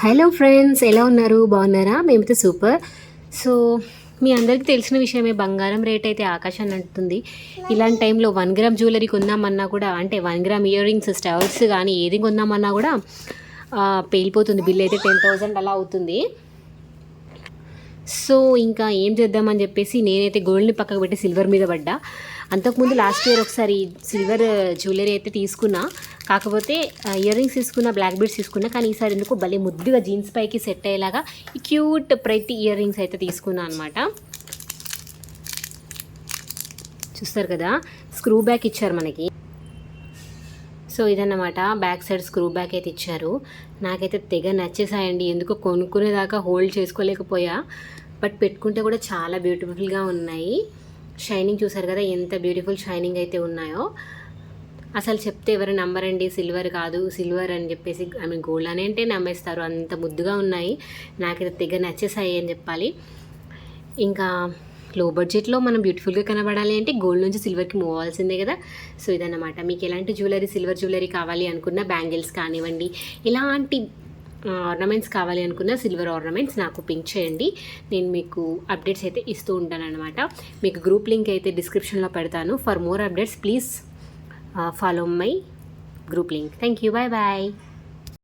Hello friends ఎలా ఉన్నారు? బాగున్నారా? మేమైతే సూపర్. సో మీ అందరికీ తెలిసిన విషయమే బంగారం రేట్ అయితే ఆకాశాన్ని అంటుంది ఇలాంటి టైంలో వన్ గ్రామ్ జ్యువెలరీ కొందామన్నా కూడా అంటే one gram ear rings studs కానీ ఏది కొందామన్నా కూడా పేలిపోతుంది. బిల్ అయితే టెన్ థౌజండ్ అలా అవుతుంది. సో ఇంకా ఏం చేద్దామని చెప్పేసి నేనైతే గోల్డ్ని పక్కకు పెట్టి సిల్వర్ మీద పడ్డా. అంతకుముందు లాస్ట్ ఇయర్ ఒకసారి సిల్వర్ జ్యువెలరీ అయితే తీసుకున్నా. కాకపోతే ఇయర్ రింగ్స్ తీసుకున్నా బ్లాక్ బీడ్స్ తీసుకున్నా కానీ ఈసారి ఎందుకు భలే ముద్దుగా జీన్స్ పైకి సెట్ అయ్యేలాగా ఈ క్యూట్ ప్రతి ఇయర్ రింగ్స్ అయితే తీసుకున్నా అనమాట చూస్తారు కదా స్క్రూ బ్యాక్ ఇచ్చారు మనకి. సో ఇదన్నమాట. బ్యాక్ సైడ్ స్క్రూ బ్యాక్ అయితే ఇచ్చారు. నాకైతే తెగ నచ్చేసాయండి. ఎందుకో కొనుక్కునేదాకా హోల్డ్ చేసుకోలేకపోయా. బట్ పెట్టుకుంటే కూడా చాలా బ్యూటిఫుల్గా ఉన్నాయి. షైనింగ్ చూసారు కదా ఎంత బ్యూటిఫుల్ షైనింగ్ అయితే ఉన్నాయో. అసలు చెప్తే ఎవరు నమ్మరండి. సిల్వర్ కాదు సిల్వర్ అని చెప్పేసి ఐ మీన్ గోల్డ్ అని అంటే నమ్మేస్తారు. అంత ముద్దుగా ఉన్నాయి. నాకైతే తెగ నచ్చేసాయి అని చెప్పాలి. ఇంకా లో బడ్జెట్లో మనం బ్యూటిఫుల్గా కనబడాలి అంటే గోల్డ్ నుంచి సిల్వర్కి మూవ్ అవ్వాల్సిందే కదా. సో ఇదన్నమాట. మీకు ఎలాంటి జ్యువెలరీ సిల్వర్ జ్యువెలరీ కావాలి అనుకున్న బ్యాంగిల్స్ కానివ్వండి ఎలాంటి ఆర్నమెంట్స్ కావాలి అనుకున్న సిల్వర్ ఆర్నమెంట్స్ నాకు పింక్ చేయండి. నేను మీకు అప్డేట్స్ అయితే ఇస్తూ ఉంటానన్నమాట. మీకు గ్రూప్ లింక్ అయితే డిస్క్రిప్షన్లో పెడతాను. For more updates please follow my group link. Thank you bye bye.